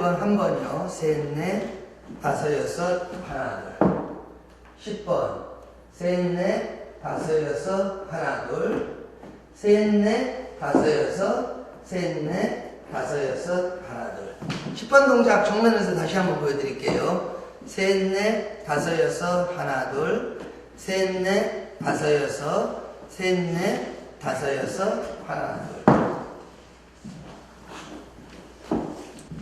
11번 한 번요. 셋, 넷, 다섯, 여섯, 하나, 둘. 10번. 셋, 넷, 다섯, 여섯, 하나, 둘. 셋, 넷, 다섯, 여섯, 셋, 넷, 다섯, 여섯, 하나, 둘. 10번 동작 정면에서 다시 한번 보여드릴게요. 셋, 넷, 다섯, 여섯, 하나, 둘. 셋, 넷, 다섯, 여섯, 셋, 넷, 다섯, 여섯, 하나, 둘.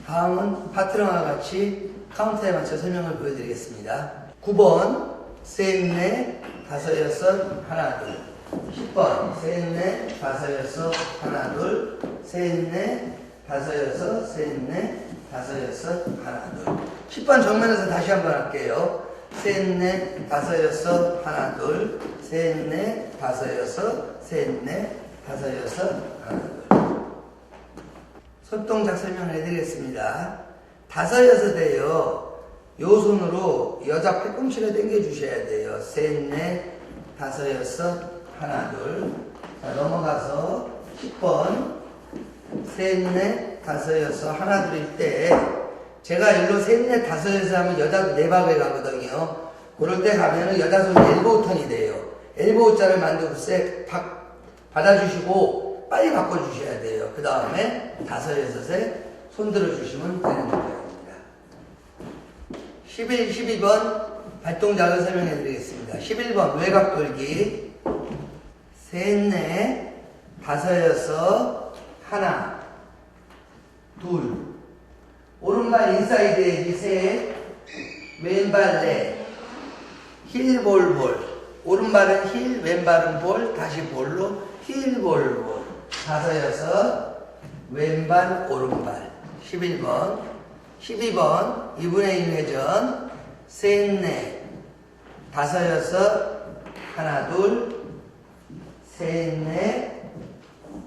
다음은 파트너와 같이 카운트에 맞춰 설명을 보여드리겠습니다. 9번, 셋, 넷, 다섯, 여섯, 하나, 둘. 10번, 셋, 넷, 다섯, 여섯, 하나, 둘. 셋, 넷, 다섯, 여섯, 셋, 넷, 다섯, 여섯, 하나, 둘. 10번 정면에서 다시 한번 할게요. 셋, 넷, 다섯, 여섯, 하나, 둘. 셋, 넷, 다섯, 여섯, 셋, 넷, 다섯, 여섯, 하나, 둘. 손동작 설명을 해드리겠습니다. 다섯 여섯에요. 요 손으로 여자 팔꿈치를 당겨 주셔야 돼요. 셋, 넷, 다섯, 여섯, 하나, 둘. 자, 넘어가서 10번. 셋, 넷, 다섯, 여섯, 하나, 둘일 때, 제가 일로 셋, 넷, 다섯, 여섯 하면 여자도 네 박에 가거든요. 그럴 때 가면은 여자 손이 엘보우 턴이 돼요. 엘보우 자를 만들고 세, 박, 받아주시고, 빨리 바꿔주셔야 돼요. 그 다음에 다섯, 여섯에 손 들어 주시면 되는 거예요. 11, 12번 발동작을 설명해 드리겠습니다. 11번 외곽 돌기 셋, 넷, 다섯, 여섯, 하나, 둘 오른발 인사이드 에지 셋, 왼발 넷, 힐, 볼, 볼 오른발은 힐, 왼발은 볼, 다시 볼로 힐, 볼, 볼 다섯, 여섯, 왼발, 오른발. 11번. 12번. 2분의 1 회전. 셋, 넷. 다섯, 여섯. 하나, 둘. 셋, 넷.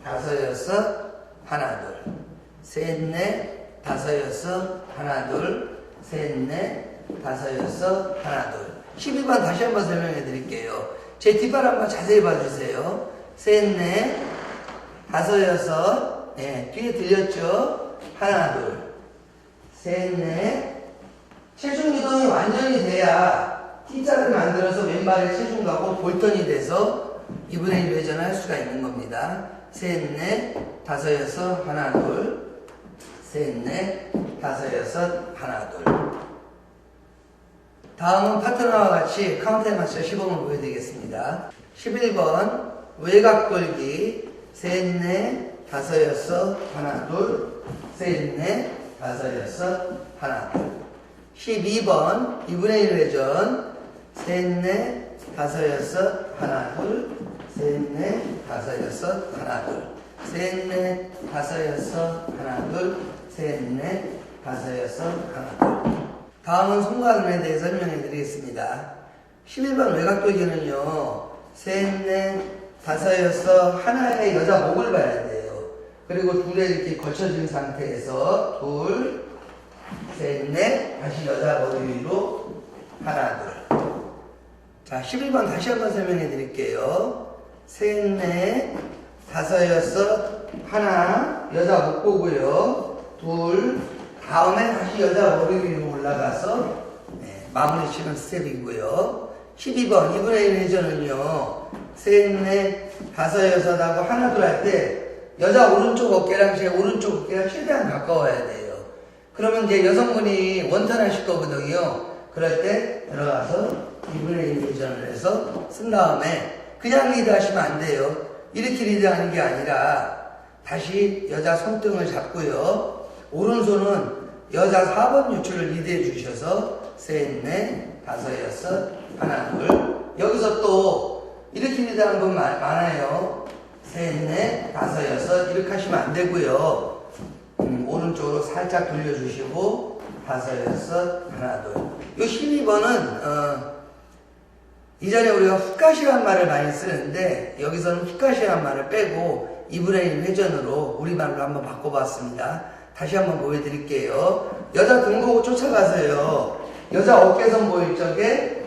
다섯, 여섯. 하나, 둘. 셋, 넷. 다섯, 여섯. 하나, 둘. 셋, 넷. 다섯, 여섯. 하나, 둘. 12번 다시 한번 설명해 드릴게요. 제 뒷발 한번 자세히 봐주세요. 셋, 넷 다섯, 여섯 네, 뒤에 들렸죠? 하나, 둘 셋, 넷. 체중 이동이 완전히 돼야 T자를 만들어서 왼발에 체중 가고 볼턴이 돼서 2분의 1 회전을 할 수가 있는 겁니다. 셋, 넷, 다섯, 여섯, 하나, 둘. 셋, 넷, 다섯, 여섯, 하나, 둘. 다음은 파트너와 같이 카운트에 맞춰 시범을 보여드리겠습니다. 11번 외곽 돌기 셋, 넷, 다섯, 여섯, 하나, 둘. 셋, 넷, 다섯, 여섯, 하나, 둘. 12번 2분의 1 회전 셋, 넷, 다섯, 여섯, 하나, 둘. 셋, 넷, 다섯, 여섯, 하나, 둘. 셋, 넷, 다섯, 여섯, 하나, 둘. 셋, 넷, 다섯, 여섯, 하나, 둘. 다음은 손가락에 대해 설명해 드리겠습니다. 11번 외곽돌기는요, 셋, 넷, 다섯, 여섯, 하나의 여자 목을 봐야 돼요. 그리고 둘에 이렇게 걸쳐진 상태에서 둘, 셋, 넷, 다시 여자 머리 위로 하나, 둘. 자, 11번 다시 한번 설명해 드릴게요. 셋, 넷, 다섯, 여섯, 하나, 여자 목 보고요. 둘, 다음에 다시 여자 머리 위로 올라가서 네, 마무리 치는 스텝이고요. 12번 2분의 1 회전은요. 셋, 넷, 다섯, 여섯 하고 하나, 둘 할 때 여자 오른쪽 어깨랑 제 오른쪽 어깨가 최대한 가까워야 돼요. 그러면 이제 여성분이 원턴 하실 거거든요. 그럴 때 들어가서 2분의 1 회전을 해서 쓴 다음에 그냥 리드 하시면 안 돼요. 이렇게 리드 하는 게 아니라 다시 여자 손등을 잡고요. 오른손은 여자 4번 유출을 리드해 주셔서 셋, 넷, 다섯, 여섯, 하나, 둘. 여기서 또 분 많- 많아요. 셋, 넷, 다섯, 여섯 이렇게 하시면 안 되고요. 음, 오른쪽으로 살짝 돌려주시고 다섯, 여섯, 하나, 둘. 요 12번은 어, 이전에 우리가 훅가시란 말을 많이 쓰는데 여기서는 훅가시란 말을 빼고 2분의 1 회전으로 우리말로 한번 바꿔봤습니다. 다시 한번 보여드릴게요. 여자 등 보고 쫓아가세요. 여자 어깨선 보일 적에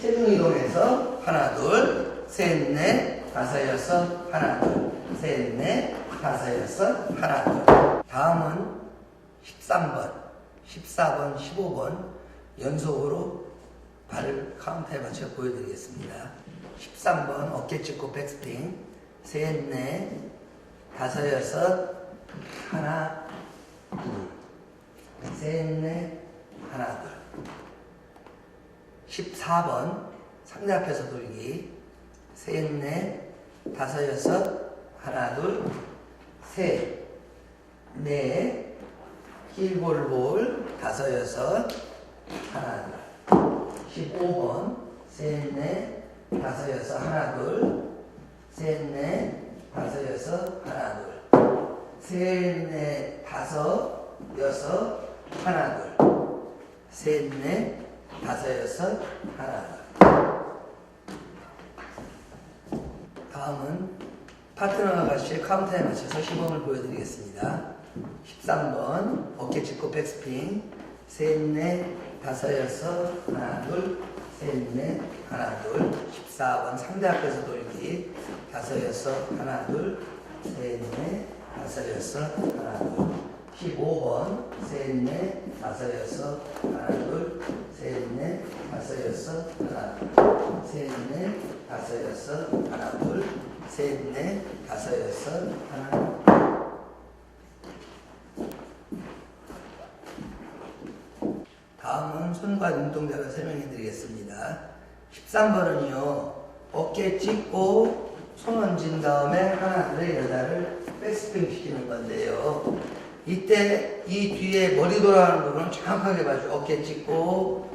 체중 이동해서 하나 둘 셋 넷 다섯 여섯 하나 둘 셋 넷 다섯 여섯 하나 둘. 다음은 13번. 14번, 15번 연속으로 발을 카운트에 맞춰 보여드리겠습니다. 13번 어깨 찢고 백스핀. 셋, 넷, 다섯, 여섯 하나, 둘. 셋, 넷, 하나, 둘. 14번 상대 앞에서 돌기 셋, 넷, 다섯, 여섯. 하나, 둘 셋, 넷. 힐볼볼. 다섯, 여섯. 하나, 둘. 15번. 셋, 넷, 다섯, 여섯. 하나, 둘. 셋, 넷, 다섯, 여섯. 하나, 둘. 셋, 넷, 다섯, 여섯. 하나, 둘. 셋, 넷, 다섯, 여섯, 하나, 둘. 다음은 파트너가 같이 카운터에 맞춰서 시범을 보여드리겠습니다. 13번 어깨 짚고 백스핀. 셋, 넷, 다섯, 여섯, 하나, 둘, 셋, 넷, 하나, 둘. 14번 상대 앞에서 돌기. 다섯, 여섯, 하나, 둘, 셋, 넷, 다섯, 여섯, 하나, 둘. 15번 셋, 넷, 다섯, 여섯, 하나, 둘, 셋, 넷, 다섯, 여섯, 하나, 둘, 셋, 넷, 다섯, 여섯, 하나, 둘, 셋, 넷, 다섯, 여섯, 하나, 둘. 다음은 손과 눈동작을 설명해 드리겠습니다. 13번은요, 어깨 찢고 손 얹은 다음에 하나, 둘, 여자를 백스핀 시키는 건데요. 이때 이 뒤에 머리 돌아가는 부분은 정확하게 봐줘. 어깨 찢고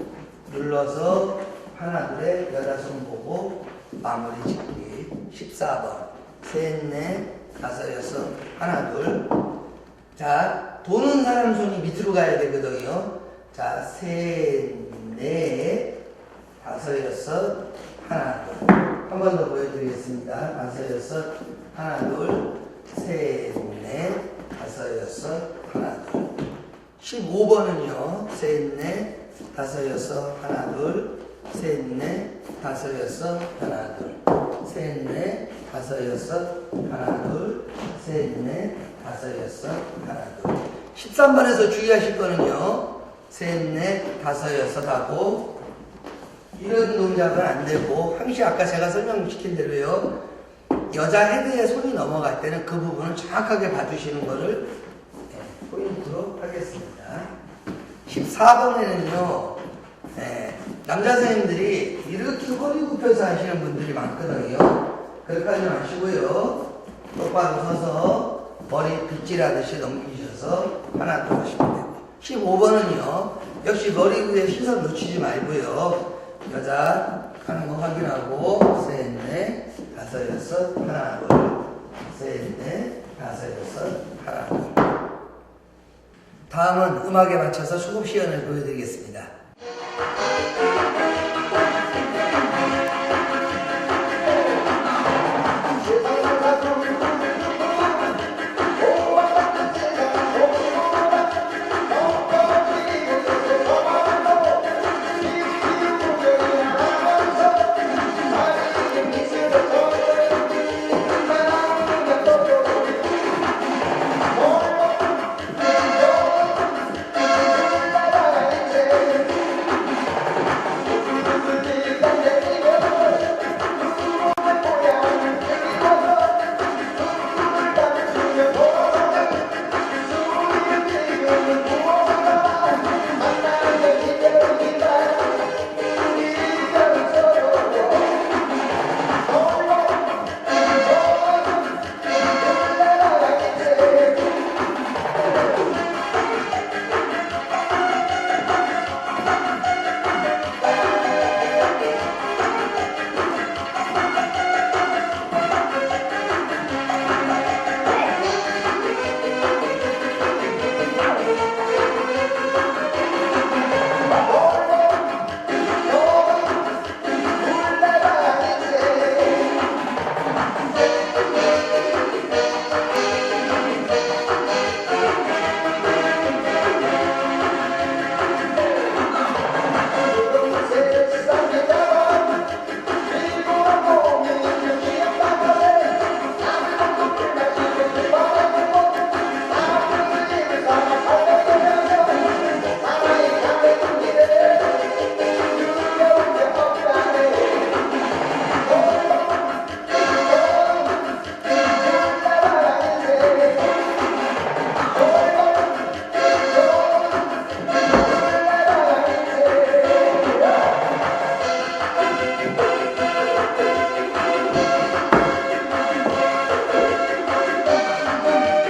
눌러서 하나, 둘에 여자 손 보고 마무리 짓기. 14번. 셋, 넷, 다섯, 여섯, 하나, 둘. 자, 도는 사람 손이 밑으로 가야 되거든요. 자, 셋, 넷, 다섯, 여섯, 하나, 둘. 한 번 더 보여드리겠습니다. 다섯, 여섯, 하나, 둘, 셋, 넷, 다섯, 여섯, 하나, 둘. 15번은요, 셋, 넷, 다섯, 여섯, 하나, 둘, 셋, 넷, 다섯, 여섯, 하나, 둘. 셋, 넷, 다섯, 여섯, 하나, 둘, 셋, 넷, 다섯, 여섯, 하나, 둘. 13번에서 주의하실 거는요, 셋, 넷, 다섯, 여섯 하고, 이런 동작은 안 되고, 항시 아까 제가 설명시킨 대로요, 여자 헤드에 손이 넘어갈 때는 그 부분을 정확하게 봐주시는 거를 네, 포인트로 하겠습니다. 14번에는요, 네, 남자 선생님들이 이렇게 허리 굽혀서 하시는 분들이 많거든요. 그렇게 하지 마시고요. 똑바로 서서 머리 빗질하듯이 넘기셔서 하나 더 하시면 되고. 15번은요, 역시 머리 위에 시선 놓치지 말고요. 여자 하는 거 확인하고, 셋, 넷, 다섯, 여섯, 하나, 둘, 셋, 넷, 다섯, 여섯, 하나, 둘. 다음은 음악에 맞춰서 수급 시연을 보여드리겠습니다. Thank you.